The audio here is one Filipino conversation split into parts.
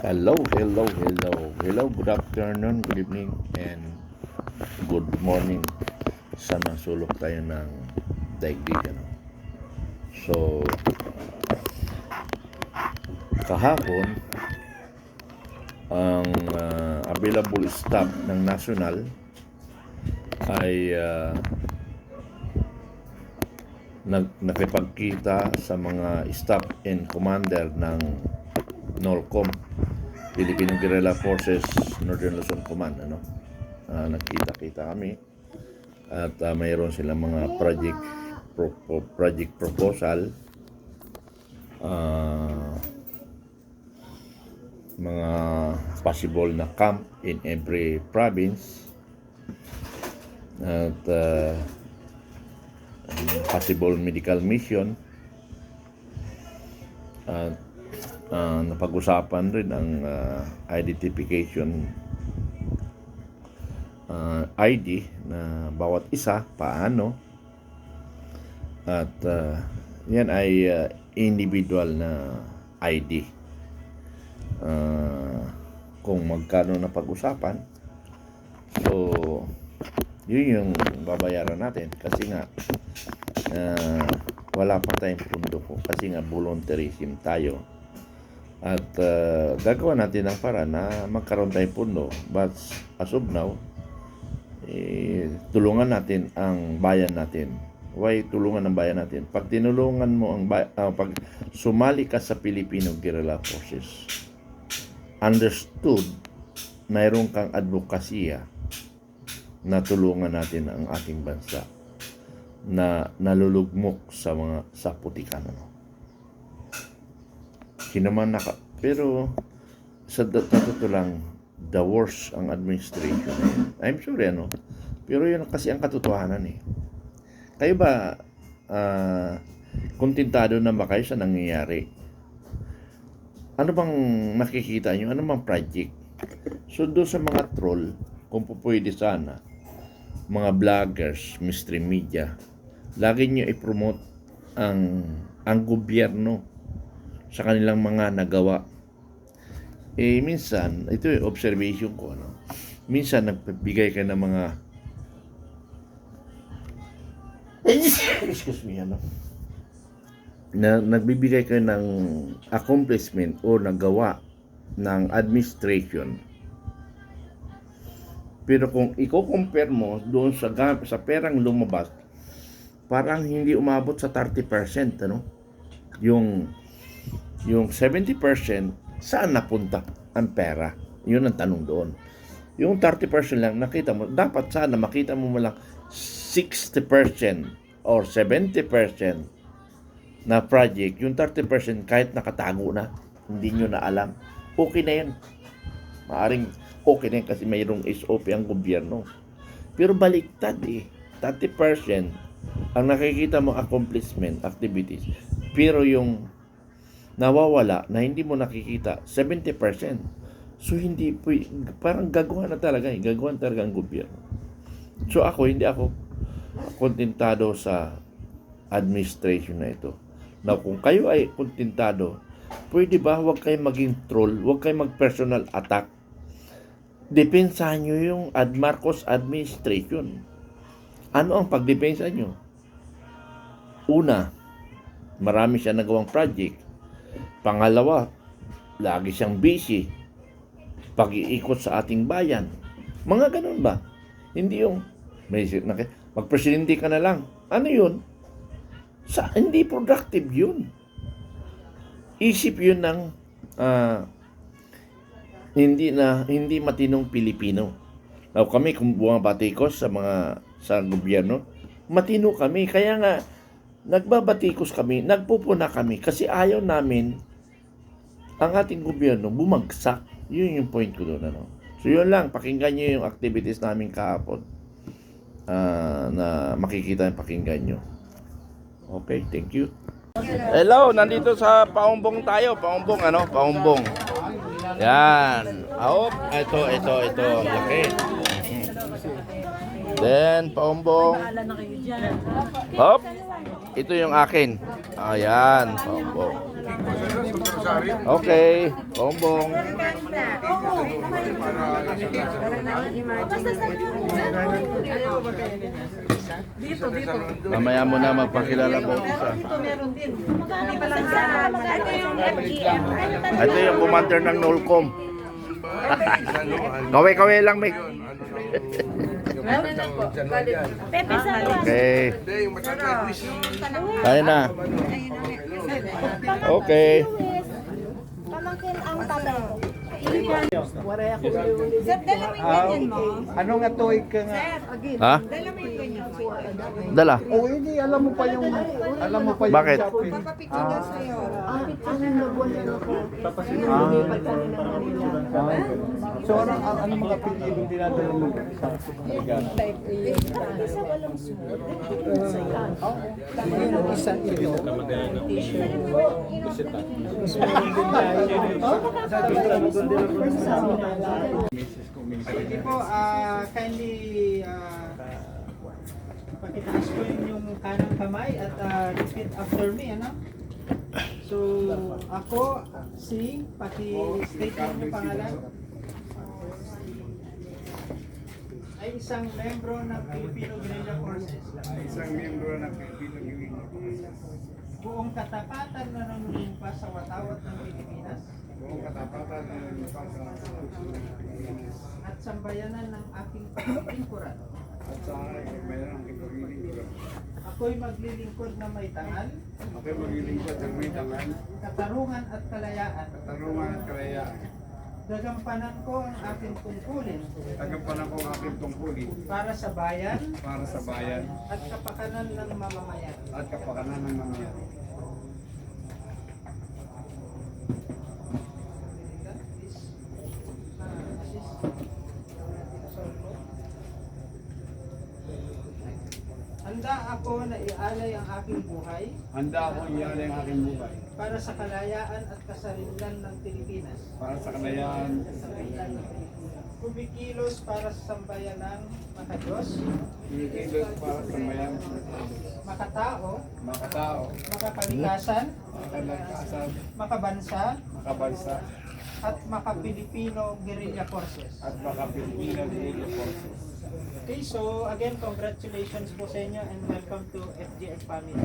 Hello, hello, hello. Hello, good afternoon, good evening, and good morning sa sulok tayo ng daigdig. Ano? So, kahapon, ang ah, available staff ng national ay ah, nag nakipagkita sa mga staff and commander ng NORCOM Filipino Guerrilla Forces Northern Luzon Command ano? Ah, nagkita-kita kami. At ah, mayroon silang mga project pro- pro- project proposal. Ah, mga possible na camp in every province. At ah, possible medical mission. At ah, napag-usapan rin ang ah, identification ah, ID na bawat isa paano. At ah, yan ay ah, individual na ID Ah, kung magkano na pag-usapan. So yun yung babayaran natin kasi nga ah, wala pa tayong pundo ko kasi nga volunteerism tayo at ah, gagawa natin ang para na magkaroon tayong pundo but as of now eh, tulungan natin ang bayan natin. Why tulungan ang bayan natin? Pag tinulungan mo ang bay- ah, pag sumali ka sa Filipino Guerrilla Forces understood mayroon kang advokasya na tulungan natin ang ating bansa na nalulugmok sa mga sa putikan Hinaman naka pero sa totoo lang the worst ang administration. I'm sorry ano. Pero yun kasi ang katotohanan eh. Kayo ba ah, kontentado na ba kayo sa nangyayari? Ano bang nakikita nyo? Ano bang project? So doon sa mga troll, kung po pwede sana, mga vloggers, mystery media, lagi nyo i-promote ang ang gobyerno sa kanilang mga nagawa. Eh minsan, ito yung observation ko, ano? Minsan nagbibigay ka ng mga excuse me, ano? na nagbibigay kayo ng accomplishment o nagawa ng administration. Pero kung i-compare mo doon sa sa perang lumabas, parang hindi umabot sa 30%, ano? Yung yung 70% saan napunta ang pera? Yun ang tanong doon. Yung 30% lang nakita mo, dapat sana makita mo lang 60% or 70% na project, yung 30% kahit nakatago na, hindi nyo na alam, okay na yan. Maaring okay na yan kasi mayroong SOP ang gobyerno. Pero baliktad eh. 30% ang nakikita mo accomplishment, activities. Pero yung nawawala na hindi mo nakikita, 70%. So hindi parang gagawa na talaga eh. Gagawa talaga ang gobyerno. So ako, hindi ako kontentado sa administration na ito. Now, kung kayo ay kontentado, pwede ba huwag kayo maging troll, huwag kayo mag-personal attack. Depensahan nyo yung Ad Marcos administration. Ano ang pagdepensa nyo? Una, marami siya nagawang project. Pangalawa, lagi siyang busy. Pag-iikot sa ating bayan. Mga ganun ba? Hindi yung, may, magpresidente ka na lang. Ano yun? Sa, hindi productive yun. Isip yun ng ah, hindi na hindi matinong Pilipino. Now, kami kung bumabatikos sa mga sa gobyerno, matino kami. Kaya nga nagbabatikos kami, nagpupuna kami kasi ayaw namin ang ating gobyerno bumagsak. Yun yung point ko doon. Ano? So yun lang, pakinggan nyo yung activities namin kahapon ah, na makikita yung pakinggan nyo. Okay, thank you. Hello, nandito sa Paumbong tayo. Paumbong ano? Paumbong. Yan. Ahop. Ito, ito, ito. Ang Laki. Then, Paumbong. Hop. Ito yung akin. Ayan, Paumbong. Okay, bombong. Dito, dito. Mamaya mo na magpakilala po isa. Dito meron din. Ito yung FGM. Ito yung commander ng Nolcom. Kaway-kaway lang may. Pepe Salwa. Okay. Tayo na. Okay. Pamangkin ang tatay ko. Sir, dala mo yung ganyan mo. Ano nga tuig ka nga? Ha? Dala mo yung ganyan mo. Dala. O hindi, alam mo pa yung, alam mo pa yung Bakit? Papapicture daw sa'yo. So ano, ano, ano mga pinilong dinadala mo sa Ligan? Yung isa ito. Sige po, ah, kindly ah, pakitaas ko yung, kanang kamay at ah, repeat after me, ano? So, ako, si, paki-state mo yung pangalan. Ay isang membro ng Filipino Guerrilla Forces. isang miyembro ng Pilipino Guerrilla Forces. Buong katapatan na nanunumpa sa watawat ng Pilipinas Buong katapatan ng Pilipinas at sambayanan ng aking paglilingkuran. at sa mayroong ipagilingkod. Ako'y maglilingkod na may tangal, Ako'y maglilingkod ng may tangan, katarungan at kalayaan. katarungan at kalayaan. Gagampanan ko ang aking tungkulin Tagampanan ko ang aking tungkulin para sa bayan para sa bayan at kapakanan ng mamamayan. at kapakanan ng mamayan. Ialay ang aking buhay. Handa akong ialay ang aking buhay. Para sa kalayaan at kasarinlan ng Pilipinas. para sa kalayaan, Kumikilos para sa sambayan ng makadiyos, kinikilos para sa bayan, makatao, makatao, makakalikasan, makalakasan, makabansa, makabansa, at makapilipino guerrilla forces. at makapilipino Guerrilla Forces. Okay, so again, congratulations po sa inyo and welcome to FGF family.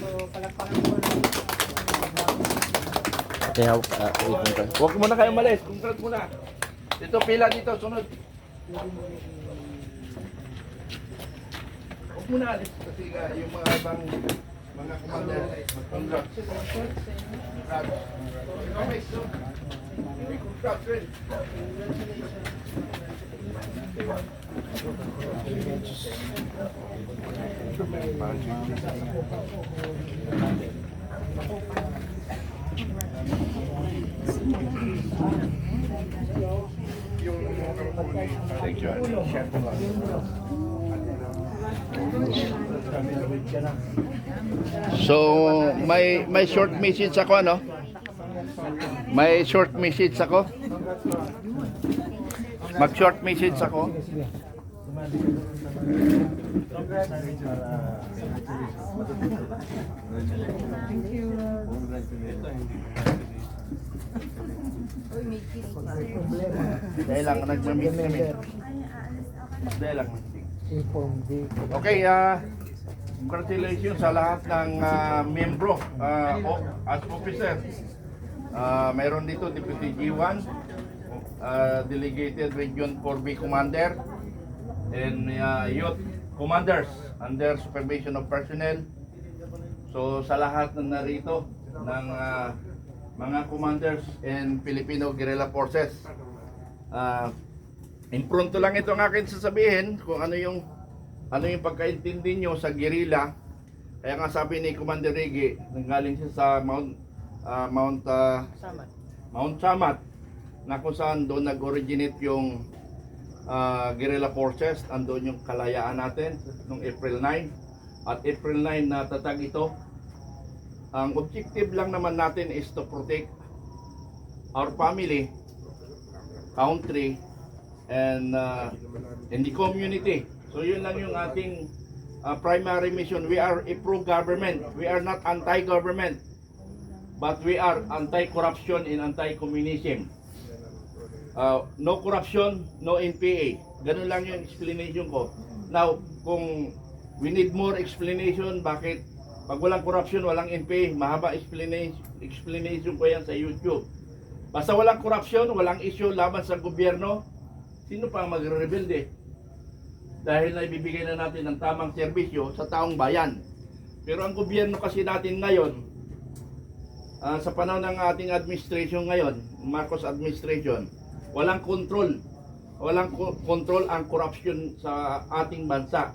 So, palagpakan po natin. Kaya, uh, wait mo tayo. Huwag muna kayo malis. Congrats muna. Dito, pila dito. Sunod. Huwag muna alis. Kasi uh, yung mga ibang mga commander, congrats. Congrats. Okay, so, congrats rin. Thank you. So, may may short message ako ano? May short message ako. Mag short message ako. Dahil lang nagmamit kami. Dahil lang. Okay, ah congratulations sa lahat ng ah, miyembro ah, o- as officer. Ah, mayroon dito Deputy G1, ah, Delegated Region 4B Commander, and ah, Youth Commanders under supervision of personnel. So sa lahat ng narito ng ah, mga commanders and Filipino Guerrilla Forces. Ah, impronto lang ito ang akin sasabihin kung ano yung ano yung pagkaintindi nyo sa guerrilla. Kaya nga sabi ni Commander Rigi, nanggaling siya sa Mount ah, Mount ah, Mount Samat na kung saan doon nag-originate yung ah, guerrilla forces, andun yung kalayaan natin noong April 9 at April 9 na tatag ito ang objective lang naman natin is to protect our family, country, and uh, and the community. So yun lang yung ating uh, primary mission. We are a pro-government. We are not anti-government. but we are anti-corruption and anti-communism. Uh, no corruption, no NPA. Ganun lang yung explanation ko. Now, kung we need more explanation, bakit pag walang corruption, walang NPA, mahaba explanation, explanation ko yan sa YouTube. Basta walang corruption, walang issue laban sa gobyerno, sino pa magre-rebelde? Dahil na ibibigay na natin ng tamang serbisyo sa taong bayan. Pero ang gobyerno kasi natin ngayon, ah, sa panahon ng ating administration ngayon, Marcos administration, walang control. Walang control ang corruption sa ating bansa.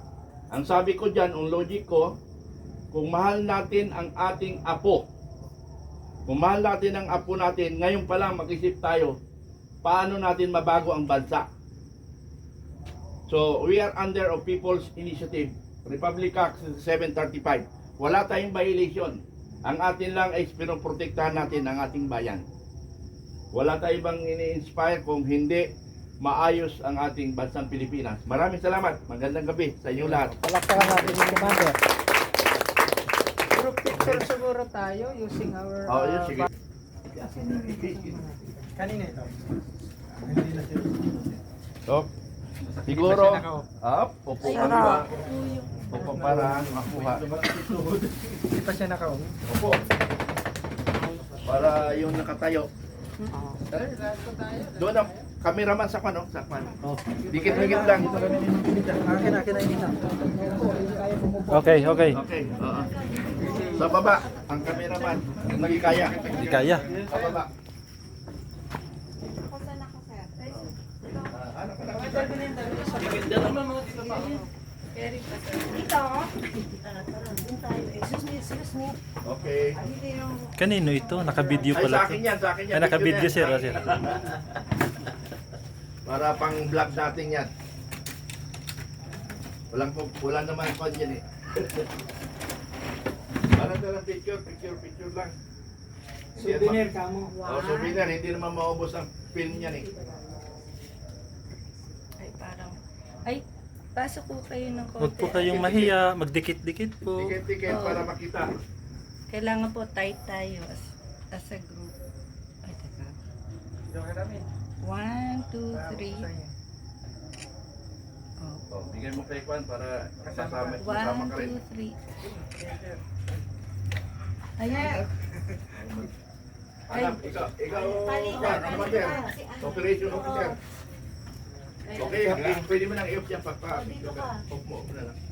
Ang sabi ko dyan, ang logic ko, kung mahal natin ang ating apo, kung mahal natin ang apo natin, ngayon pa lang mag-isip tayo, paano natin mabago ang bansa. So, we are under of People's Initiative, Republic Act 735. Wala tayong violation. Ang atin lang ay pinoprotektahan natin ang ating bayan. Wala tayong ibang ini-inspire kung hindi maayos ang ating bansang Pilipinas. Maraming salamat. Magandang gabi sa inyo lahat. Palakpakan natin yung commander. Group picture siguro tayo using our... Oh, yun, uh, sige. Kanina ito. So, siguro, up, upo ka ba? Upo para makuha. Hindi pa siya nakauwi. Upo. Para yung nakatayo. Tayo. Doon ang cameraman sa kwan, no? Sa kwan. Dikit-dikit lang. Akin, akin na inita. Okay, okay. Okay, oo. Sa baba, ang cameraman. Kung nagkikaya. Hindi kaya. Sa baba. Ah, ano ka na? Dito. Excuse me, excuse me. Okay. Kanino ito? Naka-video Ay, sa pala akin yan, sa akin yan. Ay, naka-video sir, yan. ah, sir. Para pang vlog natin yan. Walang po, wala naman kon yan eh. Para talang picture, picture, picture lang. Souvenir ka mo. Oh, souvenir, hindi naman maubos ang film yan eh. Ay, parang, ay, pasok po kayo ng konti. Huwag po kayong mahiya. Magdikit-dikit po. Tiket-tiket Oo. para makita. Kailangan po tight tayo as, as a group. Ay, teka. One, two, three. Oh. Oh, bigay mo kay Kwan para kasama, kasama One, ka rin. two, three. Ayan. Alam, ikaw, ikaw, Kwan, ba yan? Operation officer. Okay, pwede mo nang i-off yan pagpa. Off mo, off mo na lang.